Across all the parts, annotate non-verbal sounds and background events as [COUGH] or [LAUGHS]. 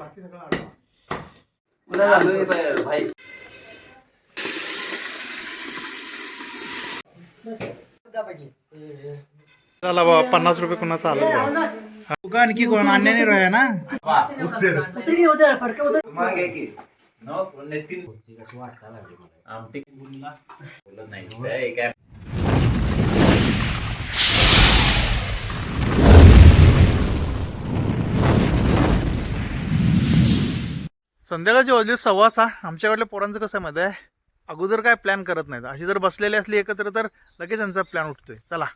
बाकी सगळं आडवा. भाई? चला बाबा पन्नास रुपये कुणा चालत तुका आणखी कोण अन्याने रोया ना? आमटी नाही संध्याकाळची वाजली सव्वा सहा. आमच्याकडल्या पोरांचं कसं आहे माहिती आहे? अगोदर काय प्लॅन करत नाहीत. अशी जर बसलेली असली एकत्र तर लगेच त्यांचा प्लॅन उठतोय. चला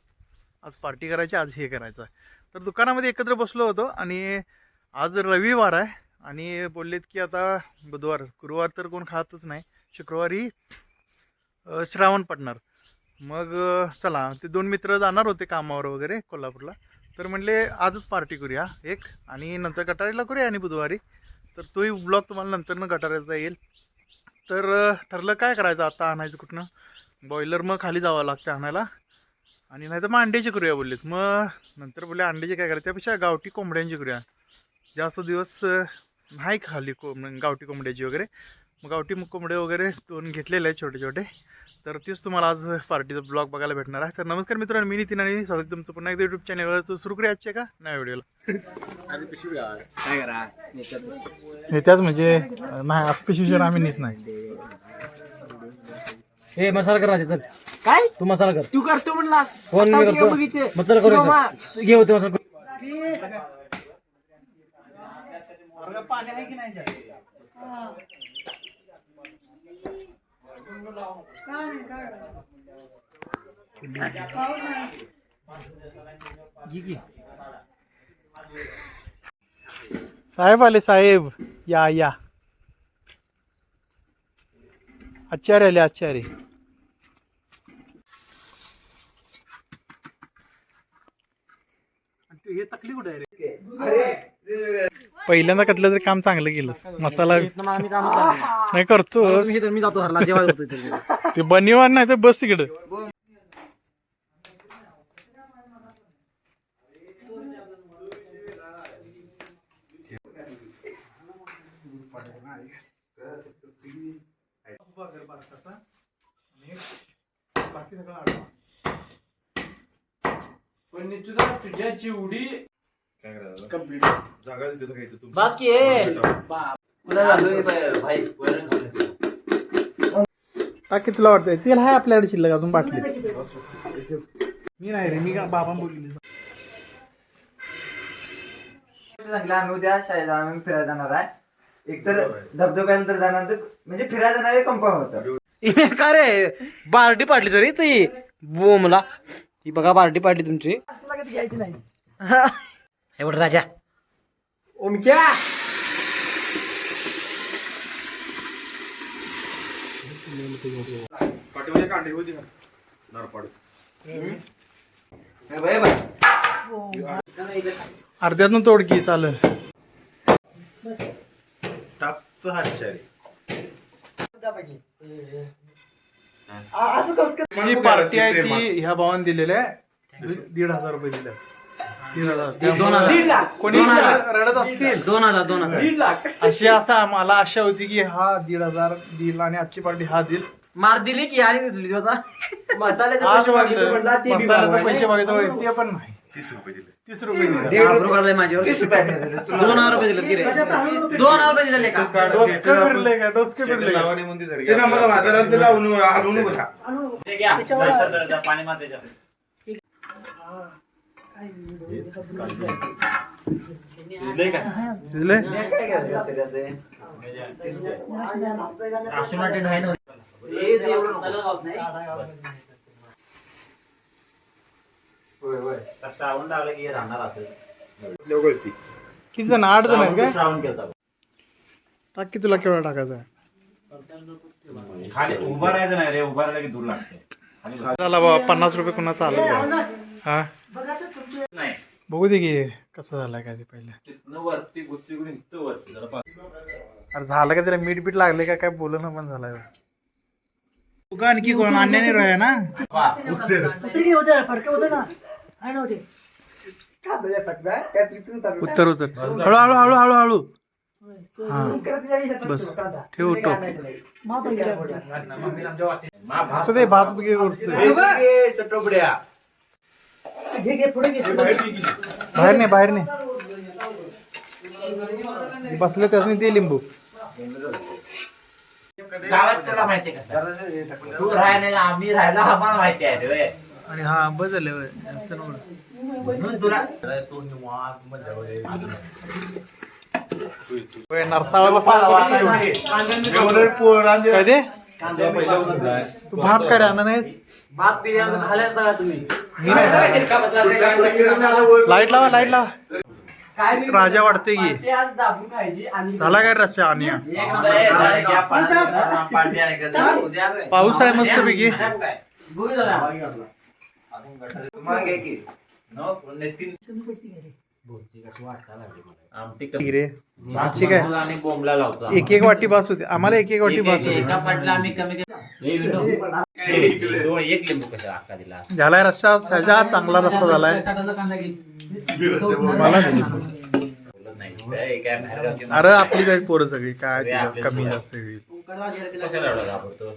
आज पार्टी करायची आज हे करायचं. आहे तर दुकानामध्ये एकत्र बसलो होतो आणि आज रविवार आहे. आणि बोललेत की आता बुधवार गुरुवार तर कोण खातच नाही. शुक्रवारी श्रावण पडणार. मग चला ते दोन मित्र जाणार होते कामावर वगैरे कोल्हापूरला. तर म्हणले आजच पार्टी करूया एक. आणि नंतर कटारीला करूया आणि बुधवारी. तर तोही ब्लॉग तुम्हाला नंतरनं गटारायचा येईल. तर ठरलं काय करायचं आता आणायचं कुठनं? बॉयलर मग खाली जावं लागतं आणायला. आणि नाही तर मग अंड्याची करूया बोललेत. मग नंतर बोलले अंड्याची काय करायचं? त्यापेक्षा गावठी कोंबड्यांची करूया. जास्त दिवस नाही खाली कोंब गावठी कोंबड्याची वगैरे. मग गावठी कोंबडे वगैरे दोन घेतलेले आहेत छोटे छोटे तर तेच तुम्हाला आज पार्टीचा ब्लॉग बघायला भेटणार आहे. तर नमस्कार मित्रांनो मी नितीन आणि स्वागत तुमचं पुन्हा एकदा यूट्यूब चॅनलवर सुरू करूया आजचे का नाही व्हिडिओला काय करा? नेत्यात म्हणजे नाही असं पिशवी आम्ही नेत नाही. हे मसाला कर राजा चल. काय? तू मसाला कर. तू करतो म्हणलास. फोन मी आता करतो. बघ इथे. मसाला करू घे होते मसाला कर. पाणी आहे की नाही? साहेब आले साहेब. या या. आचार्य आले आचार्य. हे तकली कुठे आहे. रे पहिल्यांदा कसलं तरी काम चांगलं केलंस. मसाला. नाही करतो मी जातो. ते बनिवान नाही तर बस तिकडं पण तुला वाटतंय? तेल आहे आपल्याकडे शिल्लक अजून बाटली. मी नाही रे मी का बाबा बोलली सांगितलं आम्ही उद्या शाळेत आम्ही फिरायला जाणार आहे. एकतर धबधब्याला तर जाणार तर म्हणजे फिरायला जाणार कन्फर्म होतं हे [LAUGHS] का रे? बार्टी पाडली सर ती. बोमला. ही बघा बार्टी पाडली तुमची. घ्यायची नाही एवढं राजा. ओमक्या हे. अर्ध्यातून तोडकी चालेल. असं कसं जी पार्टी आहे ती ह्या भावाने दिलेल्या आहे. दीड- दीड हजार रुपये दिले दीड हजार. दोन हजार. लाख. कोणी दोन हजार. रडत असतील. दोन हजार दोन हजार. दीड लाख. अशी असं आम्हाला आशा होती की हा दीड हजार दिल आणि आजची पार्टी हा दिल मार दिली की आणि दिली होता मसाल्याचे आज पैसे मागितले वाटलं म्हणला ते बी मसाल्याचे मागवायला. पैसे मागितले होते, ते पण नाही. तीस रुपये दिले. तीस रुपये दिले. आबरू काढलाय माझ्यावर. तीस रुपये आहेत रे, तुला. दोन हजार रुपये दिले की रे दोन हजार रुपये दिले का? डोसकं फिरले का? डोसकं फिरले का? दिले काय करायचं तरी असे? हे ते एवढं नको. होय होय. तर श्रावण लागलं की हे राहणार असेल. किती जण? आठ जण आहेत काय? श्रावण केलता टाक की तुला केवढा टाकायचा आहे. खाली उभा राहायचं नाही रे उभा राहिलं की दूर लागते. खाली बस. चला बाबा पन्नास रुपये कुणा चालत बा. हा? नाही. बघू दे की कसं झालंय काय ते पहिले. तिथनं वरती गुच्चीकडून इथं वरती जरा पा- अरे झालं का त्याला? मीठ बीठ लागले का? काय बोलणं पण तू का आणखी कोण? अन्याने रोया ना? वा. का बघा टकला? काय तिथंच उत्तर उत्तर. हळू हळू हळू हळू हळू. हा. बस. ठेव टोक. भात बाहेर नाही बाहेर नाही बसले त्यासनी ते लिंबू. गावात तुला माहिती आहे का? हे आम्ही राहायला आम्हाला माहिती आहे आणि हा. म्हणून तुला तू? भात काय राहणार नाहीस भात बिर्याणी खाल्या सगळ्या तुम्ही. मी नाही लाइट लावा लाइट लावा. राजा वाटते की. झाला काय रस्सा आणि? पाऊस आहे मस्त पैकी. काय? बघू जरा. तुम्हाला घे की? नो, नितीन आमटी कमी. रे आमची काय आणि बोंबला लावतो एक एक वाटी बास होते. आम्हाला एक एक वाटी एक- बास एक- होते. एका पाटला आम्ही कमी कमी. ए, विनू. ए, दोन- एक लिंबू कशा अक्का दिला? झालाय रस्सा. त्याच्या चांगला रस्सा झालाय. मला नाही. बोलत नाही. काय काय बाहेर गावची अरे आपली जाईल पोरं सगळी. काय कमी जास्त होईल कशाला एवढा घाबरतो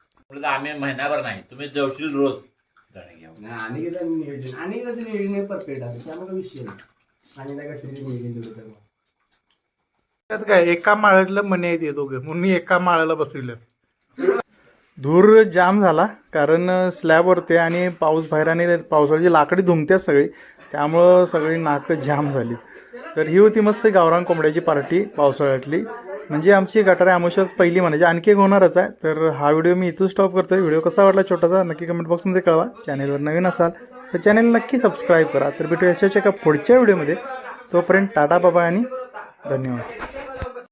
तर आम्ही महिनाभर नाही तुम्ही जवशील रोज. घरग्या. नाही, आणि एकदा नियोजन आणि एकदा ते नियोजन परफेक्ट आहे त्यामुळे विषय नाही. आणि एकदा गटरीचं नियोजन दिलं तर मग. त्यात काय एका माळ्यातलं मने आहेत हे दोघं म्हणून मी एका माळ्याला बसविलं. धूर जाम झाला कारण स्लॅब वरती आणि पाऊस बाहेर आणि पावसाळ्याची लाकडी धुमत्यात सगळी त्यामुळं सगळी नाकं जाम झाली. तर ही होती मस्त गावरान कोंबड्याची पार्टी पावसाळ्यातली. म्हणजे आमची गटारे आमोशाच पहिली म्हणायची. आणखी एक होणारच आहे. तर हा व्हिडिओ मी इथून स्टॉप करतोय. व्हिडिओ कसा वाटला छोटासा नक्की कमेंट बॉक्समध्ये कळवा. चॅनेलवर नवीन असाल तर चॅनेल नक्की सबस्क्राईब करा. तर भेटूया अशाच एका पुढच्या व्हिडिओमध्ये तोपर्यंत टाटा बाबा आणि धन्यवाद.